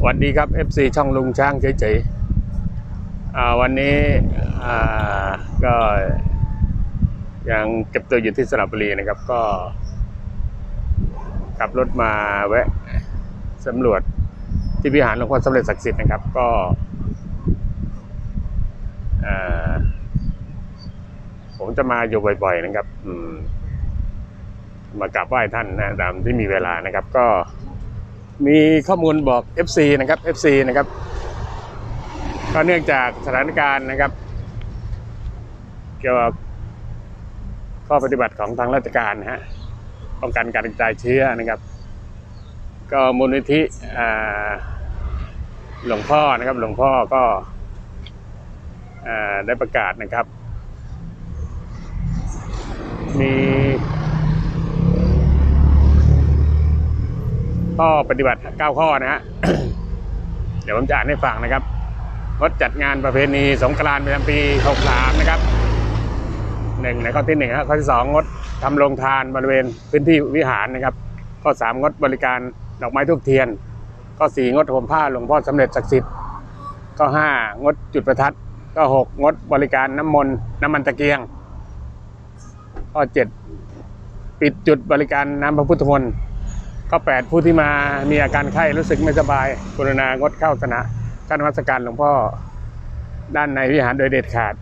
สวัสดีครับ FC ช่องลุงช้างเฉยๆวันนี้ก็ยังเก็บตัวอยู่ที่สระบุรีนะครับก็ขับรถมาแวะสำรวจที่วิหารหลวงพ่อสำเร็จศักดิ์สิทธิ์นะครับก็ผมจะมาอยู่บ่อย ๆ นะครับมมากราบไหว้ท่านนะตามที่มีเวลานะครับ ก็ มีข้อมูลบอก FC นะครับ FC นะครับก็เนื่องจากสถานการณ์นะครับ เกี่ยวกับข้อปฏิบัติของทางราชการนะฮะป้องกันการกระจายเชื้อนะครับ ก็มูลนิธิหลวงพ่อนะครับ หลวงพ่อก็อได้ประกาศนะครับ มี ข้อปฏิบัติ 9 ข้อนะฮะ เดี๋ยวผมจะอ่านให้ฟังนะครับงดจัดงานประเพณีสงกรานต์ประจำปี 63 นะครับหนึ่งในข้อที่หนึ่งครับข้อที่สองงดทำโรงทานบริเวณพื้นที่วิหารนะครับ ข้อสามงดบริการดอกไม้ทูบเทียน ข้อสี่งดห่มผ้าหลวงพ่อสำเร็จศักดิ์สิทธิ์ข้อห้างดจุดประทัดข้อหกงดบริการน้ำมนต์น้ำมันตะเกียง ข้อเจ็ดปิดจุดบริการน้ำพระพุทธมนต์ ข้อ8ผู้ที่มามีอาการไข้รู้สึกไม่สบายกรุณางดเข้าสนะการนมัสการหลวงพ่อด้านในวิหารโดยเด็ดขาด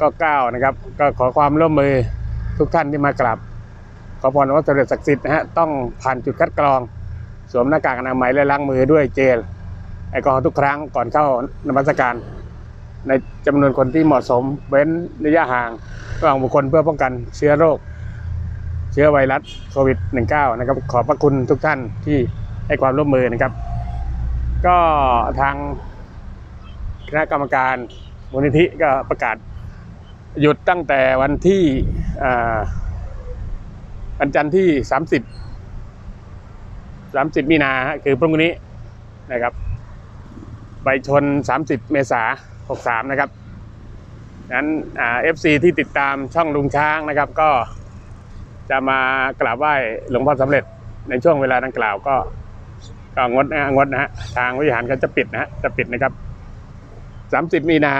ก็9นะครับ ก็ขอความร่วมมือทุกท่านที่มากราบขอพรว่าสำเร็จศักดิ์สิทธิ์นะฮะต้องผ่านจุดคัดกรอง สวมหน้ากากอนามัยและล้างมือด้วยเจลแอลกอฮอล์ทุกครั้งก่อนเข้านมัสการในจำนวนคนที่เหมาะสมเว้นระยะห่างระหว่างบุคคลเพื่อป้องกันเชื้อโรค เชื้อไวรัสโควิด -19 นะครับ ขอบพระคุณทุกท่านที่ให้ความร่วมมือนะครับ ก็ทางคณะกรรมการมูลนิธิก็ประกาศ หยุดตั้งแต่วันที่อันจันทร์ที่ 30 30 มีนาฮะคือพรุ่งนี้นะครับไปชน 30 เมษา63 นะครับนั้นเอ่า FC ที่ติดตามช่องลุงช้างนะครับก็ จะมากราบไหว้หลวงพ่อสำเร็จในช่วงเวลาดังกล่าวก็ก็งดนะฮะงดนะฮะทางวิหารก็จะปิดนะฮะจะปิดนะครับสามสิบมีนา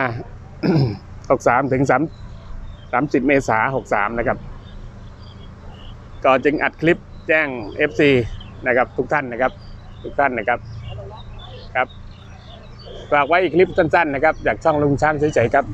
หกสามถึงสามสามสิบเมษาหกสามนะครับ ก็จึงอัดคลิปแจ้ง FC นะครับ ทุกท่านนะครับ ทุกท่านนะครับครับฝากไว้อีกคลิปสั้นๆนะครับ จากช่องลุงช้างเฉยๆครับ